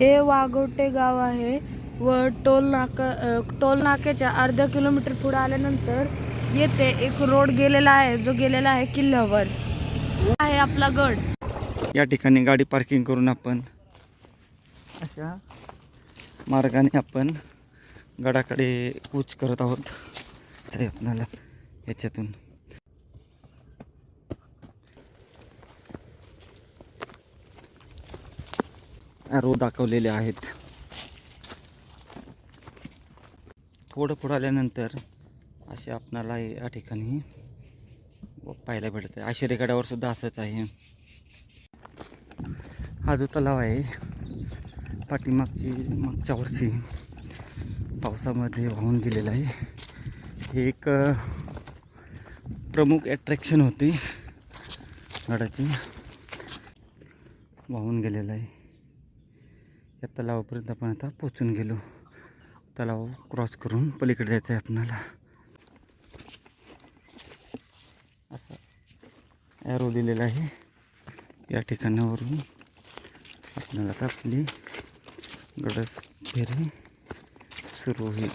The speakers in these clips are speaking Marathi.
हे वाघोटे गाव आहे व टोल नाका टोल नाक्याच्या अर्ध्या किलोमीटर पुढे आल्यानंतर येथे एक रोड गेलेला आहे जो गेलेला आहे किल्ल्यावर. आहे आपला गड. या ठिकाणी गाडी पार्किंग करून आपण अशा मार्गाने आपण गडाकडे कूच करत आहोत. आपल्याला याच्यातून ॲरो दाखवलेले आहेत. थोडं पुढं आल्यानंतर असे आपणाला या ठिकाणी पाहायला भेटत आहे आशिरेगडावर सुद्धा असंच आहे. हा जो तलाव आहे पाठीमागची मागच्या वर्षी पावसामध्ये वाहून गेलेला आहे. हे एक प्रमुख ॲट्रॅक्शन होती. गडाची. वाहून गेलेलं आहे. या तलावापर्यंत आपण आता पोचून गेलो. तलाव क्रॉस करून पलीकडे जायचं आहे आपणाला. असा ॲरो दिलेला आहे. या ठिकाणावरून आपल्याला आता आपली गडस फेरी सुरू होईल.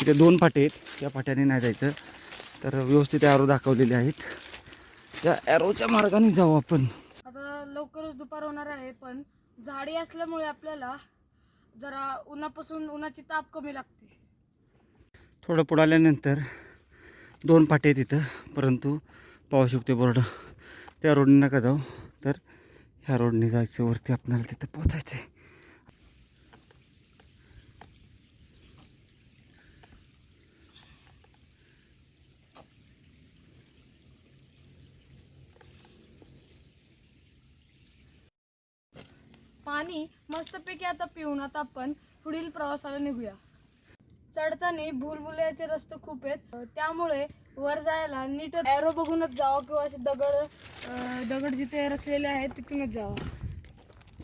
तिथे दोन फाटे आहेत. त्या पाट्याने नाही जायचं. तर व्यवस्थित ॲरो दाखवलेले आहेत. त्या ॲरोच्या मार्गाने जाऊ आपण. आता लवकरच दुपार होणार आहे पण झाडी असल्यामुळे आपल्याला जरा उन्हापासून उन्हाची ताप कमी लागते. थोडं पुढं आल्यानंतर दोन पाटे तिथं परंतु पाहू शकतो बोर्ड. त्या रोडने नका जाऊ तर ह्या रोडने जायचं वरती आपल्याला तिथं पोचायचं आहे पाणी मस्तपैकी आता पिऊन आता आपण पुढील प्रवासाला निघूया. चढताना भूलभुल्याचे रस्ते खूप आहेत. त्यामुळे वर जायला नीट एरो बघूनच जावं किंवा असे दगड दगड जिथे रचलेले आहेत तिथूनच जावं.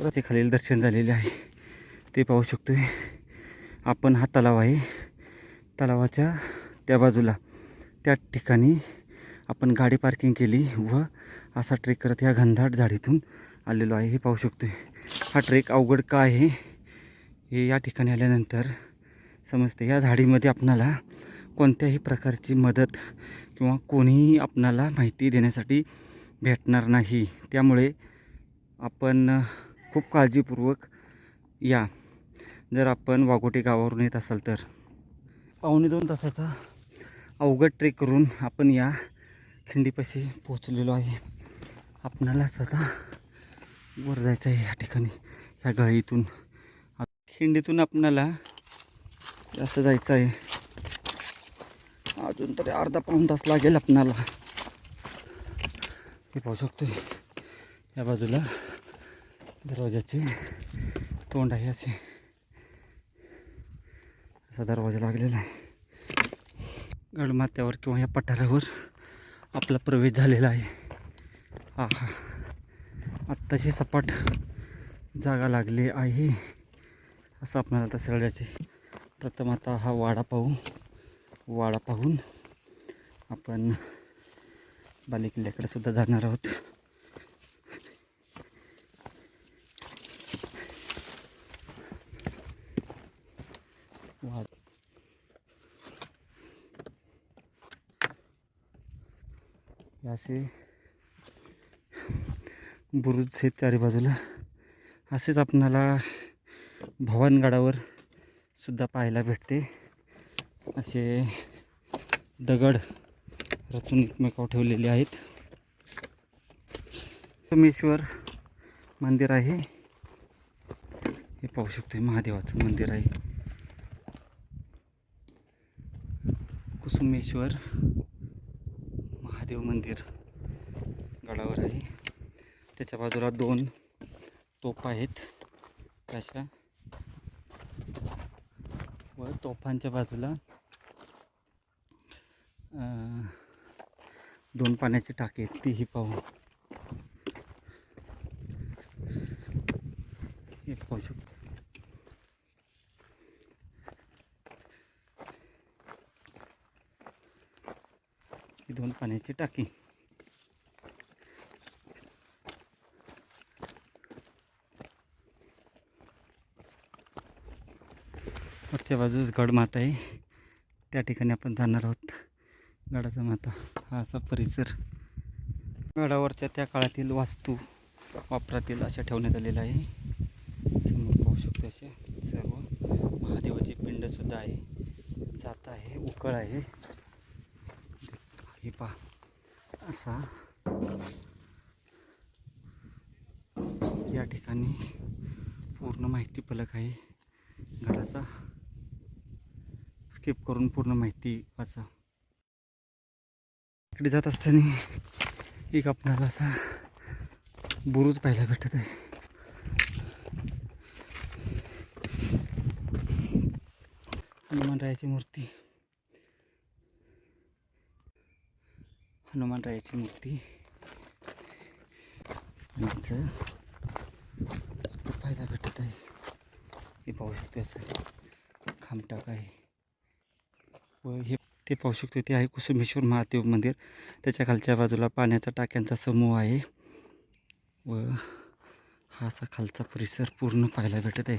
रस्ते खालील दर्शन झालेले आहे. ते पाहू शकतोय. आपण हा तलाव आहे. तलावाच्या त्या बाजूला. त्या ठिकाणी आपण गाडी पार्किंग केली व असा ट्रेक करत ह्या घनदाट झाडीतून आलेलो आहे. हे पाहू शकतोय. हा ट्रेक अवघड का आहे? हे या ठिकाणी आल्यानंतर समजते. या झाडीमध्ये आपणाला कोणत्याही प्रकारची मदत किंवा कोणीही आपणाला माहिती देण्यासाठी भेटणार नाही. त्यामुळे आपण खूप काळजीपूर्वक या. जर आपण वाघोटे गावावरून येत असाल तर. पावणे दोन तासाचा अवघड ट्रेक करून आपण या खिंडीपाशी पोचलेलो आहे. आपणाला स्वतः वर जायचं आहे या ठिकाणी या गळीतून. खिंडीतून आपणाला असं जायचं आहे अजून तरी अर्धा पाऊण तास लागेल आपणाला. हे पाहू शकतो या बाजूला दरवाजाचे तोंड आहे असे. असा दरवाजा लागलेला आहे. गडमाथ्यावर किंवा या पठारावर आपला प्रवेश झालेला आहे. हा हा आत्ताची सपाट जागा लागली आहे असं आपल्याला आता सरळ्याचे प्रथम आता हा वाडा पाहू. वाडा पाहून आपण बालेकिल्ल्याकडे सुद्धा जाणार आहोत. वाड. असे बुरुज आहेत चारी बाजूला. असेच आपणाला भवानगडावर सुद्धा पाहायला भेटते. असे दगड रचून एकमेकावर ठेवलेले आहेत. सोमेश्वर मंदिर आहे. हे पाहू शकतो महादेवाचं मंदिर आहे. कुसुमेश्वर महादेव मंदिर गडावर आहे. त्याच्या बाजूला दोन तोफ आहेत. तशा व तोफांच्या बाजूला दोन पाण्याची टाकी आहेत तीही पाहू. हे पाहू शकतो. ही दोन पाण्याची टाकी. वरच्या बाजूस गडमाता आहे. त्या ठिकाणी आपण जाणार आहोत. गडाचा माता. हा असा परिसर. गडावरच्या त्या काळातील वास्तू वापरातील अशा ठेवण्यात आलेल्या आहे. समोर पाहू शकतो असे सर्व महादेवाची पिंडसुद्धा आहे. जात आहे उकळ आहे. हे पहा. असा या ठिकाणी पूर्ण माहिती फलक आहे गडाचा. स्किप करून पूर्ण माहिती वाचा. इकडे जात असताना एक आपणाला असा बुरुज पाहायला भेटत आहे. हनुमानरायाची मूर्ती. हनुमानरायाची मूर्ती. पाहायला भेटत आहे. हे पाहू शकतो असं खामटाक आहे. व हे ते पाहू शकतो ते आहे कुसुमेश्वर महादेव मंदिर. त्याच्या खालच्या बाजूला पाण्याचा टाक्यांचा समूह आहे. व हा असा खालचा परिसर पूर्ण पाहायला भेटत आहे.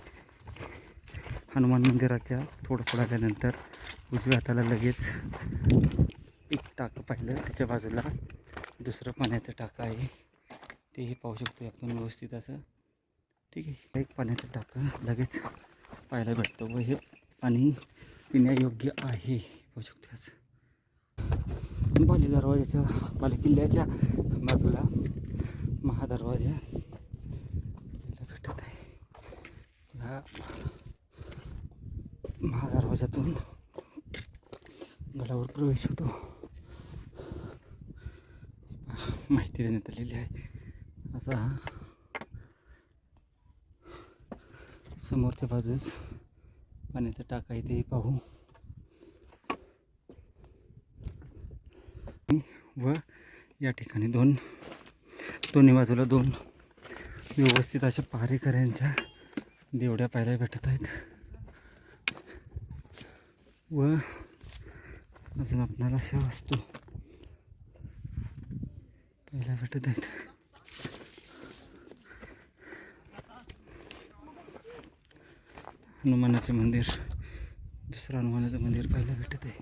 हनुमान मंदिराच्या थोडं पुढं आल्यानंतर उजव्या हाताला लगेच एक टाकं पाहिलं त्याच्या बाजूला दुसरं पाण्याचं टाकं आहे. तेही पाहू शकतो आपण व्यवस्थित असं. ठीक आहे एक पाण्याचं टाकं लगेच पाहायला भेटतं व हे पाणी पिण्यायोग्य आहे. बघू शकतो असं बाली दरवाजाच्या बाली किल्ल्याच्या बाजूला महादरवाजा भेटत आहे. ह्या महादरवाजातून गडावर प्रवेश होतो. माहिती देण्यात आलेली आहे. असा समोरच्या बाजूस पाण्याचा टाका ते पाहू. व या ठिकाणी दोन दोन्ही बाजूला दोन व्यवस्थित अशा पारेकऱ्यांच्या देवड्या पाहायला भेटत आहेत. व अजून आपणाला अशा वस्तू पाहायला भेटत आहेत. हनुमानाचं मंदिर दुसरं हनुमानाचं मंदिर पाहायला भेटत आहे.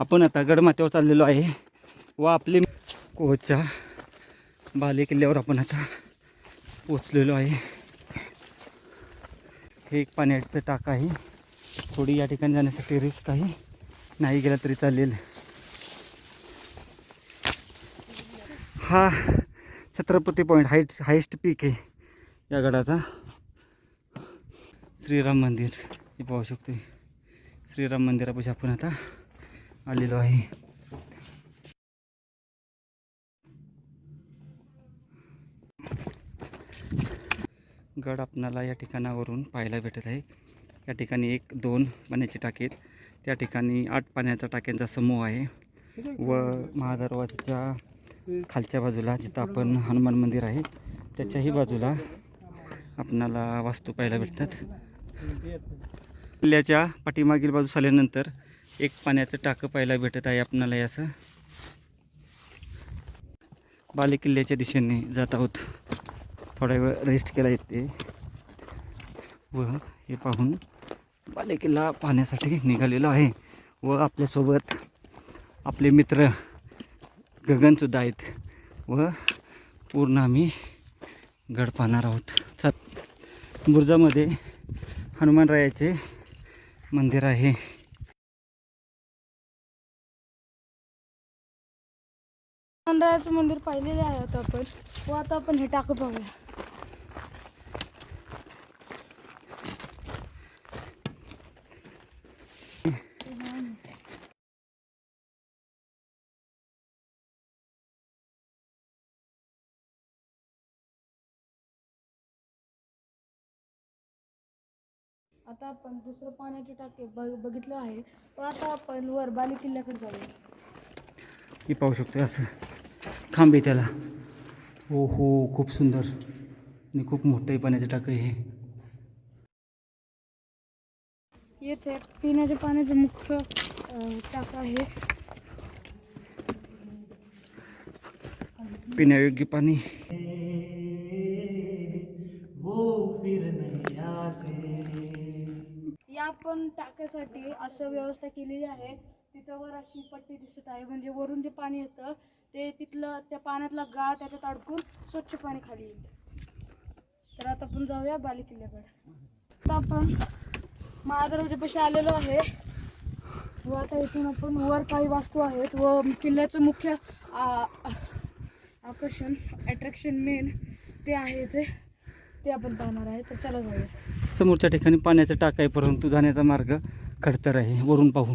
आपण आता गडमाथ्यावर चाललेलो आहे. व आपले कोहच्या बाले किल्ल्यावर आपण आता पोचलेलो आहे. हे एक पाण्याचं टाक आहे. थोडी या ठिकाणी जाण्यासाठी रिस्क आहे. नाही गेला तरी चालेल. हा Chhatrapati point height highest peak आहे या गडाचा. श्रीराम मंदिर. हे पाहू शकतो श्रीराम मंदिरापाशी आपण आता आलेलो आहे. गड आपणाला या ठिकाणावरून पाहायला भेटत आहे. या ठिकाणी एक दोन पाण्याचे टाकी आहेत. त्या ठिकाणी आठ पाण्याच्या टाक्यांचा समूह आहे व महादरवाजाच्या खालच्या बाजूला जिथं आपण हनुमान मंदिर आहे त्याच्याही बाजूला आपणाला वास्तू पाहायला भेटतात. किल्ल्याच्या पाठीमागील बाजूस आल्यानंतर एक पाण्याचं टाकं पाहायला भेटत आहे आपणाला याचं. असं बालेकिल्ल्याच्या दिशेने जात आहोत. थोडा वेळ रेस्ट केला येते व हे पाहून बालेकिल्ला पाहण्यासाठी निघालेलो आहे. व आपल्यासोबत आपले मित्र गगनसुद्धा आहेत. व पूर्ण आम्ही गड पाहणार आहोत. सात बुर्जामध्ये हनुमानरायाचे मंदिर आहे. हनुमानरायाचं मंदिर पाहिलेले आहे आता आपण. व आता आपण हे टाकं पाहूया आता आपण दुसरं पाण्याचे टाके बघ बघितलं आहे. व आता आपण वर बाली किल्ल्याकडे जाऊया. हे पाहू शकतो असं. खांबे त्याला. हो हो खूप सुंदर. आणि खूप मोठं पाण्याचं टाकं आहे हे. येथे पिण्याच्या पाण्याचं मुख्य टाकं आहे. पिण्यायोग्य पाणी. वो फिर नहीं आते टाक्यासाठी असं व्यवस्था केलेली आहे. तिथं वर अशी पट्टी दिसत आहे. म्हणजे वरून जे पाणी येतं ते तिथलं त्या पाण्यातला गाळ त्याच्यात अडकून स्वच्छ पाणी खाली येईल. तर आता आपण जाऊया बाली किल्ल्याकडे. आता आपण महादरवाजापाशी आलेलो आहे. व आता इथून आपण वर काही वास्तू आहेत व किल्ल्याचं मुख्य आ- आकर्षण अट्रॅक्शन मेन ते आहे ते ते आपण पाहणार आहे. तर चला जाऊया. समोरच्या ठिकाणी पाण्याचं टाक आहे परंतु जाण्याचा मार्ग खडतर आहे. वरून पाहू.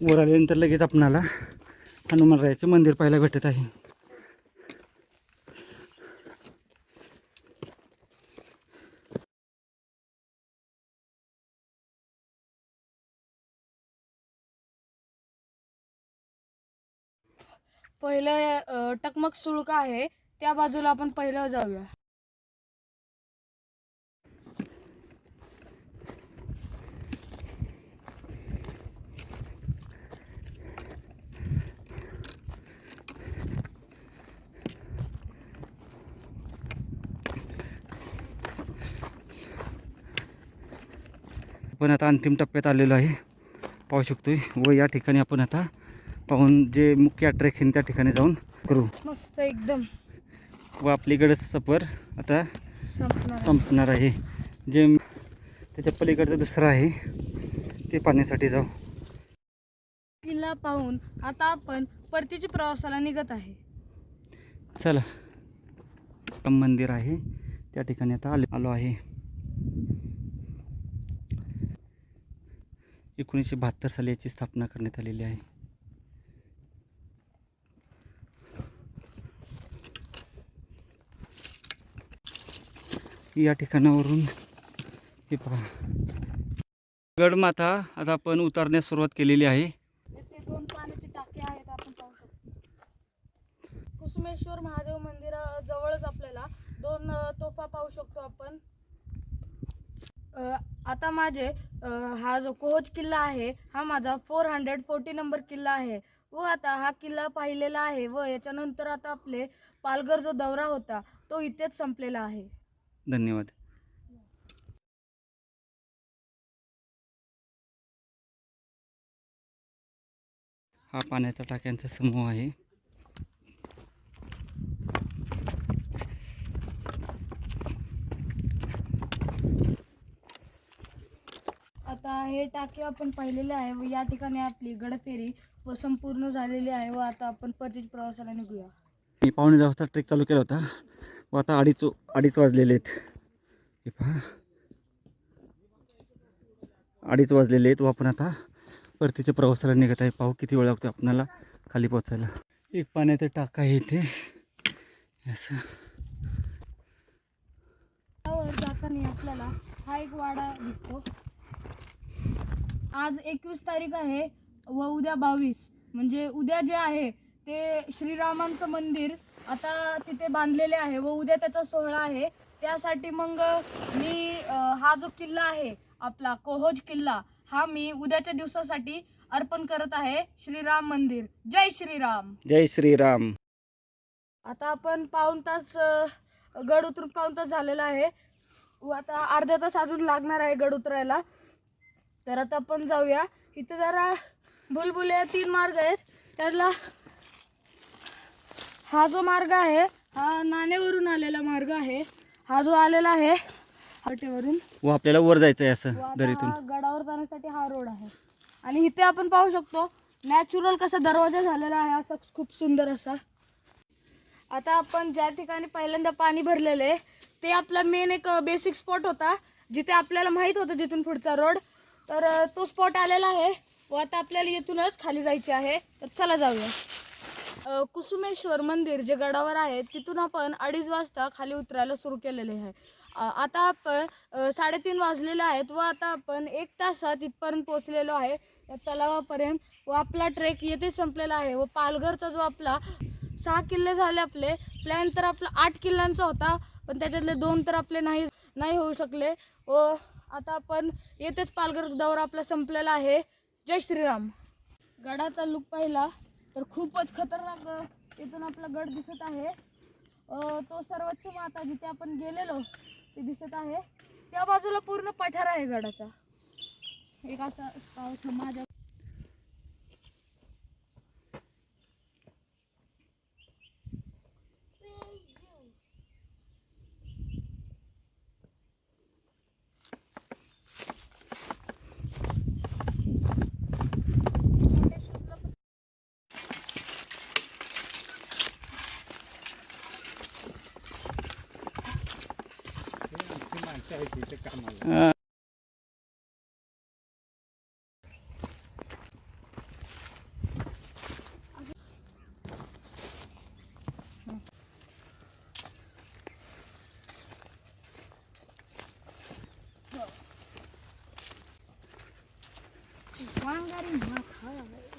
वर आल्यानंतर लगेच आपणाला हनुमानरायाचे मंदिर पाहायला भेटत आहे. पहिलं टकमक सुळका आहे. त्या बाजूला आपण पहिलं जाऊया. आपण आता अंतिम टप्प्यात आलेलो आहे. पाहू शकतोय व या ठिकाणी आपण आता पाहून जे मुख्य अट्रॅक्शन त्या ठिकाणी जाऊन करू. मस्त एकदम. व आपली गडच सफर आता संपणार आहे. संपणार आहे. जे त्याच्या पलीकडचं दुसरं आहे. ते पाहण्यासाठी जाऊ. किल्ला पाहून आता आपण परतीच्या प्रवासाला निघत आहे. चला. मंदिर आहे. त्या ठिकाणी आता आले आलो आहे. एकोणीसशे बहात्तर साली याची स्थापना करण्यात आलेली आहे. या ठिकाणावरून हे पहा. गडमाथा आता आपण उतारण्यास सुरुवात केलेली आहे. येथे दोन पाण्याचे टाके आहेत आपण पाहू शकतो. कुसुमेश्वर महादेव मंदिराजवळच आपल्याला. दोन तोफा पाहू शकतो आपण. आता माझे हा जो कोहोज किल्ला आहे हा माझा फोर हंड्रेड फोर्टी नंबर किल्ला आहे. व आता हा किल्ला पाहिलेला आहे व याच्यानंतर आता आपले पालघर जो दौरा होता तो इथेच संपलेला आहे. धन्यवाद. हा पाण्याचा टाक्यांचा समूह आहे. आता हे टाके आपण पाहिलेले आहे व या ठिकाणी आपली गडफेरी व संपूर्ण झालेली आहे व आता आपण परतीच्या प्रवासाला निघूया. मी पावणे दहा वाजता ट्रेक चालू केला होता. व आता अडीच अडीच वाजलेले आहेत. पहा. अडीच वाजलेले आहेत व आपण आता परतीच्या प्रवासाला निघत आहे. पाहू किती वेळ लागतो आपणाला खाली पोचायला एक पाण्याचं टाका आहे इथे. असं. जाताना आपल्याला हा एक वाडा दिसतो. आज एकवीस तारीख आहे व उद्या बावीस. म्हणजे उद्या जे आहे ते श्रीरामांचं मंदिर आता तिथे बांधलेले आहे व उद्या त्याचा सोहळा आहे. त्यासाठी मग मी हा जो किल्ला आहे आपला कोहोज किल्ला हा मी उद्याच्या दिवसासाठी अर्पण करत आहे श्रीराम मंदिर. जय श्रीराम. जय श्रीराम. आता आपण पाऊन तास गड उतरून पाऊन तास झालेला आहे. व आता अर्धा तास अजून लागणार आहे गड उतरायला. तर आता आपण जाऊया. इथं जरा बुलबुले तीन मार्ग आहेत. त्यातला हा जो मार्ग आहे हा नाणेवरून आलेला मार्ग आहे. हा जो आलेला आहे हटेवरून व आपल्याला वर जायचं आहे असं दरीतून. गडावर जाण्यासाठी हा रोड आहे. आणि इथे आपण पाहू शकतो नॅचरल कसा दरवाजा झालेला आहे असा खूप सुंदर असा. आता आपण ज्या ठिकाणी पहिल्यांदा पाणी भरलेले ते आपला मेन एक बेसिक स्पॉट होता. जिथे आपल्याला माहीत होतं जिथून पुढचा रोड तर तो स्पॉट आलेला आहे. व आता आपल्याला येथूनच खाली जायचे आहे. तर चला जाऊया. कुसुमेश्वर मंदिर जे गडावर आहे तिथून आपण अडीच वाजता खाली उतरायला सुरू केलेले आहे. आता आपण साडेतीन वाजलेले आहेत व आता आपण एक तासात इथपर्यंत पोहोचलेलो आहे. या तलावापर्यंत व आपला ट्रेक येथे संपलेला आहे व पालघरचा जो आपला सहा किल्ले झाले आपले प्लॅन तर आपला आठ किल्ल्यांचा होता पण त्याच्यातले दोन तर आपले नाही नाही होऊ शकले. व आता आपण येथेच पालघर दौरा आपला संपलेला आहे. जय श्रीराम. गडाचा लुक पाहिला. तर खूपच खतरनाक तिथून इथून आपला गड दिसत आहे. अ, तो सर्वोच्च माता जिथे आपण गेलेलो ते दिसत आहे. त्या बाजूला पूर्ण पठार आहे गडाचा. एक असा 어. 왕가리 누가 가요?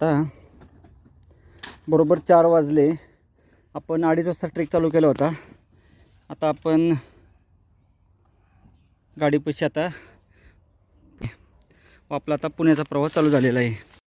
आता. बरोबर चार वाजले. आपण अडीच वाजता ट्रेक चालू केला होता. आता आपण गाडीपाशी आता. आपला आता पुण्याचा प्रवास चालू झालेला आहे.